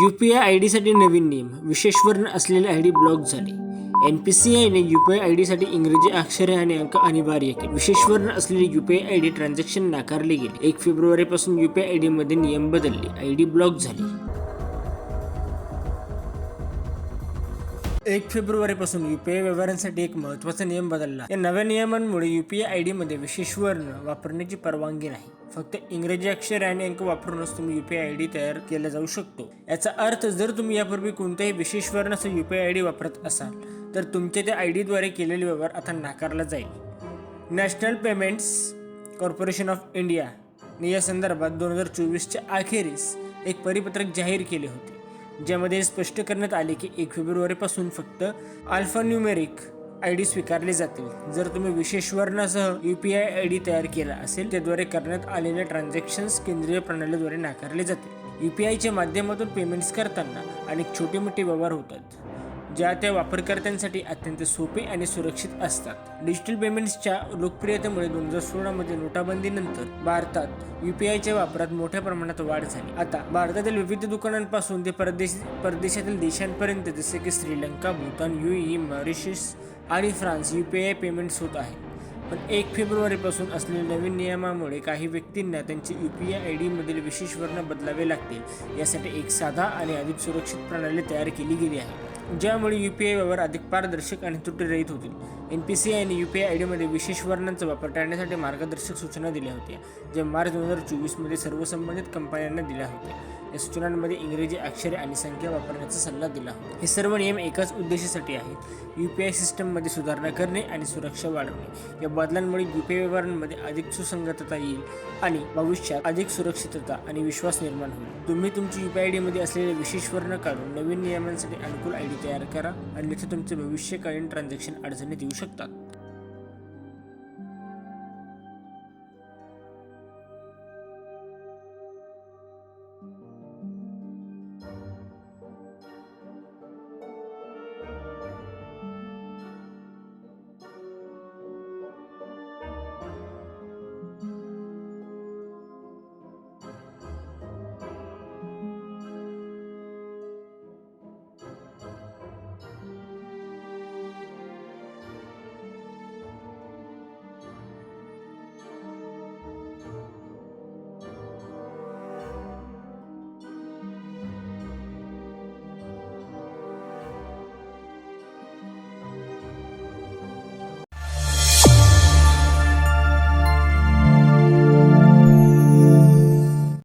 You P I I डीसाठी नवीन नियम विशेषवर्ण असलेले आय डी ब्लॉक झाले. एन पी सी आयने यू पी आय आय डीसाठी इंग्रजी अक्षरे आणि अंक अनिवार्य केले. विशेषवर्ण असलेले U P I I D transaction नाकारले गेले. एक फेब्रुवारीपासून यू पी आय डीमध्ये नियम बदलले. आय डी ब्लॉक झाली. एक फेब्रुवारीपासून युपीआय व्यवहारांसाठी एक महत्त्वाचा नियम बदलला. या नव्या नियमांमुळे युपीआय आय डीमध्ये विशेष वर्ण वापरण्याची परवानगी नाही. फक्त इंग्रजी अक्षर आणि अंक वापरूनच तुम्ही युपीआय आय डी तयार केला जाऊ शकतो. याचा अर्थ जर तुम्ही यापूर्वी कोणत्याही विशेष वर्णाचं युपीआय आय डी वापरत असाल तर तुमच्या त्या आय डीद्वारे केलेले व्यवहार आता नाकारला जाईल. नॅशनल पेमेंट्स कॉर्पोरेशन ऑफ इंडियाने या संदर्भात दोन हजार चोवीसच्या अखेरीस एक परिपत्रक जाहीर केले होते. ज्यामध्ये स्पष्ट करण्यात आले की एक फेब्रुवारीपासून फक्त अल्फान्यूमेरिक आय डी स्वीकारले जातील. जर तुम्ही विशेष वर्णासह U P I I D तयार केला असेल त्याद्वारे करण्यात आलेले ट्रान्झॅक्शन्स केंद्रीय प्रणालीद्वारे नाकारले जातील. यू पी आयच्या माध्यमातून पेमेंट्स करताना अनेक छोटे मोठे व्यवहार होतात. ज्या त्या वापरकर्त्यांसाठी अत्यंत सोपे आणि सुरक्षित असतात. डिजिटल पेमेंट्सच्या लोकप्रियतेमुळे दोन हजार सोळामध्ये नोटाबंदीनंतर भारतात यू पी आयच्या वापरात मोठ्या प्रमाणात वाढ झाली. आता भारतातील विविध दुकानांपासून ते परदेश परदेशातील देशांपर्यंत जसे की श्रीलंका भूतान युई मॉरिशस आणि France U P I payments होत आहे. पण एक फेब्रुवारीपासून असलेल्या नवीन नियमामुळे काही व्यक्तींना त्यांचे यू पी आय आय डीमधील विशेष वर्ण बदलावे लागतील यासाठी एक साधा आणि अधिक सुरक्षित प्रणाली तयार केली गेली आहे. ज्यामुळे यू पी आय व्यवहार अधिक पारदर्शक आणि त्रुटीरहित होतील. एन पी सी आणि यू पी आय आय डीमध्ये विशेष वर्णांचा वापर टाळण्यासाठी मार्गदर्शक सूचना दिल्या होत्या ज्या मार्च दोन हजार चोवीसमध्ये सर्व संबंधित कंपन्यांना दिल्या होत्या. या सूचनांमध्ये इंग्रजी अक्षरे आणि संख्या वापरण्याचा सल्ला दिला होता. हे सर्व नियम एकाच उद्देशासाठी आहेत. यू पी आय सिस्टममध्ये सुधारणा करणे आणि सुरक्षा वाढवणे. या बदलांमुळे यू पी आय व्यवहारांमध्ये अधिक सुसंगतता येईल आणि भविष्यात अधिक सुरक्षितता आणि विश्वास निर्माण होईल. तुम्ही तुमची यू पी आय डीमध्ये असलेले विशेष वर्ण काढून नवीन नियमांसाठी अनुकूल आय डी तयार करा. अन्यथा तुमचे भविष्यकालीन ट्रान्झॅक्शन अडचणीत येऊ शकतात.